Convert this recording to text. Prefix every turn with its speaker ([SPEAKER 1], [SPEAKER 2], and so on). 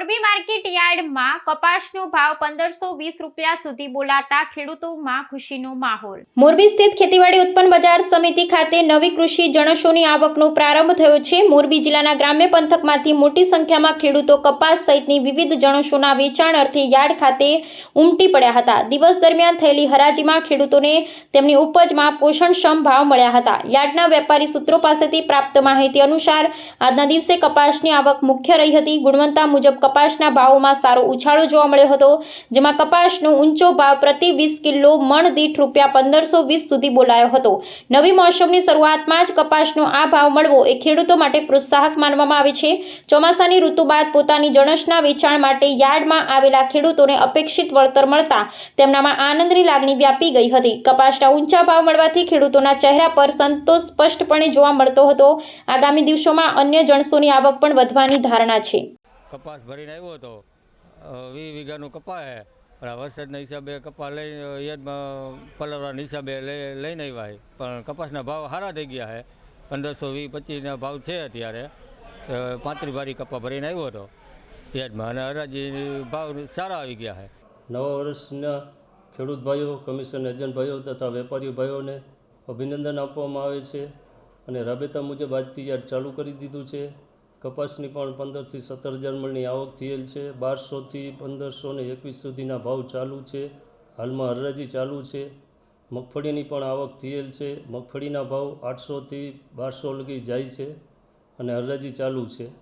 [SPEAKER 1] Morbi market યાર્ડમાં કપાસનો ભાવ પંદરસો વીસ રૂપિયા સુધી બોલાતા ખેડૂતોમાં ખુશીનો માહોલ. મોરબી સ્થિત ખેતીવાડી ઉત્પન્ન બજાર સમિતિ ખાતે નવી કૃષિ જણસોની આવકનો પ્રારંભ થયો છે. મોરબી જિલ્લાના ગ્રામ્ય પંથકમાંથી મોટી સંખ્યામાં ખેડૂતો કપાસ સહિતની વિવિધ જણસોના વેચાણ અર્થે યાર્ડ ખાતે ઉમટી પડ્યા હતા. દિવસ દરમિયાન થયેલી હરાજીમાં ખેડૂતોને તેમની ઉપજમાં પોષણક્ષમ ભાવ મળ્યા હતા. યાર્ડના વેપારી સૂત્રો પાસેથી પ્રાપ્ત માહિતી અનુસાર, આજના દિવસે કપાસની આવક મુખ્ય રહી હતી. ગુણવત્તા મુજબ કપાસના ભાવોમાં સારો ઉછાળો જોવા મળ્યો હતો, જેમાં કપાસનો ઊંચો ભાવ પ્રતિ વીસ કિલો મણ દીઠ રૂપિયા પંદરસો વીસ સુધી બોલાયો હતો. નવી મોસમની શરૂઆતમાં જ કપાસનો આ ભાવ મળવો એ ખેડૂતો માટે પ્રોત્સાહક માનવામાં આવે છે. ચોમાસાની ઋતુ બાદ પોતાની જણસના વેચાણ માટે યાર્ડમાં આવેલા ખેડૂતોને અપેક્ષિત વળતર મળતા તેમનામાં આનંદની લાગણી વ્યાપી ગઈ હતી. કપાસના ઊંચા ભાવ મળવાથી ખેડૂતોના ચહેરા પર સંતોષ સ્પષ્ટપણે જોવા મળતો હતો. આગામી દિવસોમાં અન્ય જણસોની આવક પણ વધવાની ધારણા છે.
[SPEAKER 2] કપાસ ભરીને આવ્યો હતો. વીસ વીઘાનું કપા હે. પણ વરસાદના હિસાબે કપા લઈ, યાદમાં પલવવાના હિસાબે લઈ, લઈને આવ્યા પણ કપાસના ભાવ સારા થઈ ગયા છે પંદરસો વીસ પચીસના ભાવ છે અત્યારે. પાંત્રીસ બારી કપા ભરીને આવ્યો હતો. યાદમાં અને હરાજી ભાવ સારા આવી ગયા છે
[SPEAKER 3] નવા વર્ષના ખેડૂત ભાઈઓ, કમિશન એજન્ટ ભાઈઓ તથા વેપારી ભાઈઓને અભિનંદન આપવામાં આવે છે અને રાબેતા મુજબ આજથી યાર્ડ ચાલુ કરી દીધું છે. કપાસની પણ પંદરથી સત્તર હજાર મણની આવક થયેલ છે. બારસોથી પંદરસો ને એકવીસ સુધીના ભાવ ચાલુ છે. હાલમાં હરાજી ચાલુ છે. મગફળીની પણ આવક થયેલ છે. મગફળીના ભાવ આઠસોથી બારસો લગી જાય છે અને હરાજી ચાલુ છે.